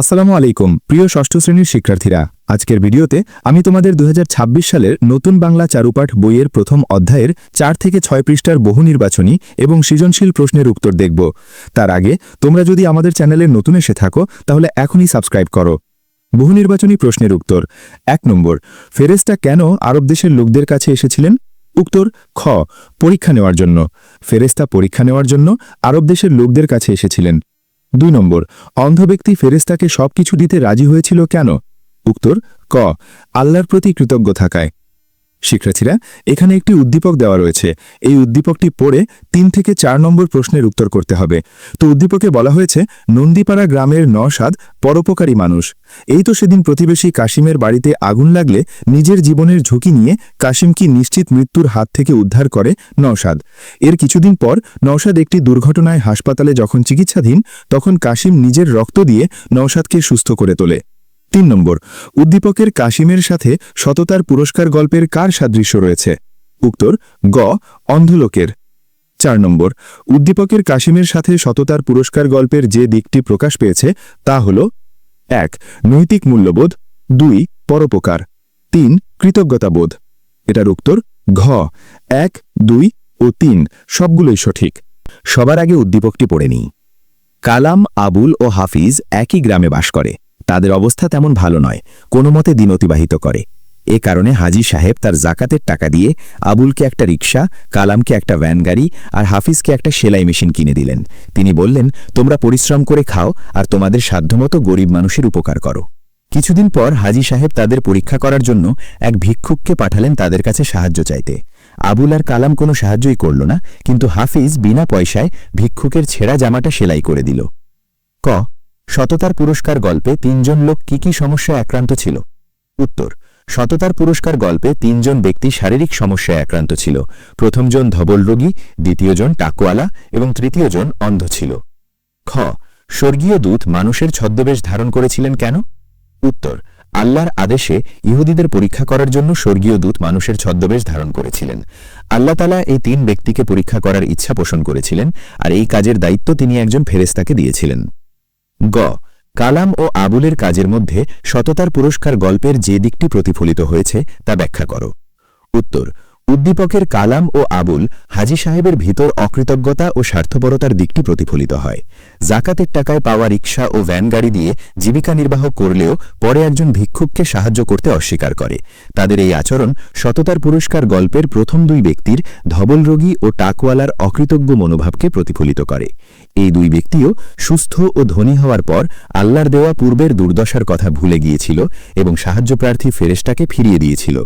আসসালামু আলাইকুম, প্রিয় ষষ্ঠ শ্রেণির শিক্ষার্থীরা। আজকের ভিডিওতে আমি তোমাদের দু হাজার ছাব্বিশ সালের নতুন বাংলা চারুপাঠ বইয়ের প্রথম অধ্যায়ের চার থেকে ছয় পৃষ্ঠার বহু নির্বাচনী এবং সৃজনশীল প্রশ্নের উত্তর দেখব। তার আগে তোমরা যদি আমাদের চ্যানেলের নতুন এসে থাকো, তাহলে এখনই সাবস্ক্রাইব করো। বহু নির্বাচনী প্রশ্নের উত্তর। এক নম্বর ফেরেস্তা কেন আরব দেশের লোকদের কাছে এসেছিলেন? উত্তর, খ, পরীক্ষা নেওয়ার জন্য। ফেরেস্তা পরীক্ষা নেওয়ার জন্য আরব দেশের লোকদের কাছে এসেছিলেন। দুই নম্বর অন্ধ ব্যক্তি ফেরেস্তাকে সবকিছু দিতে রাজি হয়েছিল কেন? উত্তর, ক, আল্লাহর প্রতি কৃতজ্ঞ থাকায়। শিক্ষার্থীরা, এখানে একটি উদ্দীপক দেওয়া রয়েছে। এই উদ্দীপকটি পড়ে তিন থেকে চার নম্বর প্রশ্নের উত্তর করতে হবে। তো উদ্দীপকে বলা হয়েছে, নন্দীপাড়া গ্রামের নসাদ পরোপকারী মানুষ। এই তো সেদিন প্রতিবেশী কাশিমের বাড়িতে আগুন লাগলে নিজের জীবনের ঝুঁকি নিয়ে কাশিম কি নিশ্চিত মৃত্যুর হাত থেকে উদ্ধার করে নওশাদ। এর কিছুদিন পর নওশাদ একটি দুর্ঘটনায় হাসপাতালে যখন চিকিৎসাধীন, তখন কাশিম নিজের রক্ত দিয়ে নওশাদকে সুস্থ করে তোলে। তিন নম্বর, উদ্দীপকের কাশিমের সাথে সততার পুরস্কার গল্পের কার সাদৃশ্য রয়েছে? উত্তর, গ, অন্ধলোকের। চার নম্বর, উদ্দীপকের কাশিমের সাথে সততার পুরস্কার গল্পের যে দিকটি প্রকাশ পেয়েছে তা হল, এক, নৈতিক মূল্যবোধ, দুই, পরোপকার, তিন, কৃতজ্ঞতাবোধ। এটার উত্তর, ঘ, এক, দুই ও তিন, সবগুলোই সঠিক। সবার আগে উদ্দীপকটি পড়ে নিই। কালাম, আবুল ও হাফিজ একই গ্রামে বাস করে। তাদের অবস্থা তেমন ভালো নয়, কোনো মতে দিন অতিবাহিত করে। এ কারণে হাজি সাহেব তার জাকাতের টাকা দিয়ে আবুলকে একটা রিক্সা কালামকে একটা ভ্যান গাড়ি আর হাফিজকে একটা সেলাই মেশিন কিনে দিলেন। তিনি বললেন, তোমরা পরিশ্রম করে খাও আর তোমাদের সাধ্যমতো গরিব মানুষের উপকার করো। কিছুদিন পর হাজি সাহেব তাদের পরীক্ষা করার জন্য এক ভিক্ষুককে পাঠালেন তাদের কাছে সাহায্য চাইতে। আবুল আর কালাম কোনো সাহায্যই করল না, কিন্তু হাফিজ বিনা পয়সায় ভিক্ষুকের ছেঁড়া জামাটা সেলাই করে দিল। ক সততার পুরস্কার গল্পে তিনজন লোক কি কি সমস্যায় আক্রান্ত ছিল? উত্তর, সততার পুরস্কার গল্পে তিনজন ব্যক্তি শারীরিক সমস্যায় আক্রান্ত ছিল। প্রথমজন ধবল রোগী, দ্বিতীয়জন টাকুয়ালা এবং তৃতীয়জন অন্ধ ছিল। খ, স্বর্গীয় দূত মানুষের ছদ্মবেশ ধারণ করেছিলেন কেন? উত্তর, আল্লাহর আদেশে ইহুদিদের পরীক্ষা করার জন্য স্বর্গীয় দূত মানুষের ছদ্মবেশ ধারণ করেছিলেন। আল্লাহ তালা এই তিন ব্যক্তিকে পরীক্ষা করার ইচ্ছা পোষণ করেছিলেন আর এই কাজের দায়িত্ব তিনি একজন ফেরেস্তাকে দিয়েছিলেন। গ, কালাম ও আবুলের কাজের মধ্যে সততার পুরস্কার গল্পের যে দিকটি প্রতিফলিত হয়েছে তা ব্যাখ্যা করো। উত্তর উদ্দীপকের কালাম ও আবুল হাজি সাহেবের ভিতর অকৃতজ্ঞতা ও স্বার্থপরতার দিকটি প্রতিফলিত হয়। জাকাতের টাকায় পাওয়া রিক্সা ও ভ্যান গাড়ি দিয়ে জীবিকা নির্বাহ করলেও পরে একজন ভিক্ষুককে সাহায্য করতে অস্বীকার করে। তাদের এই আচরণ সততার পুরস্কার গল্পের প্রথম দুই ব্যক্তির ধবল রোগী ও টাকওয়ালার অকৃতজ্ঞ মনোভাবকে প্রতিফলিত করে। এই দুই ব্যক্তিও সুস্থ ও ধনী হওয়ার পর আল্লাহর দেওয়া পূর্বের দুর্দশার কথা ভুলে গিয়েছিল এবং সাহায্যপ্রার্থী ফেরেস্টাকে ফিরিয়ে দিয়েছিল।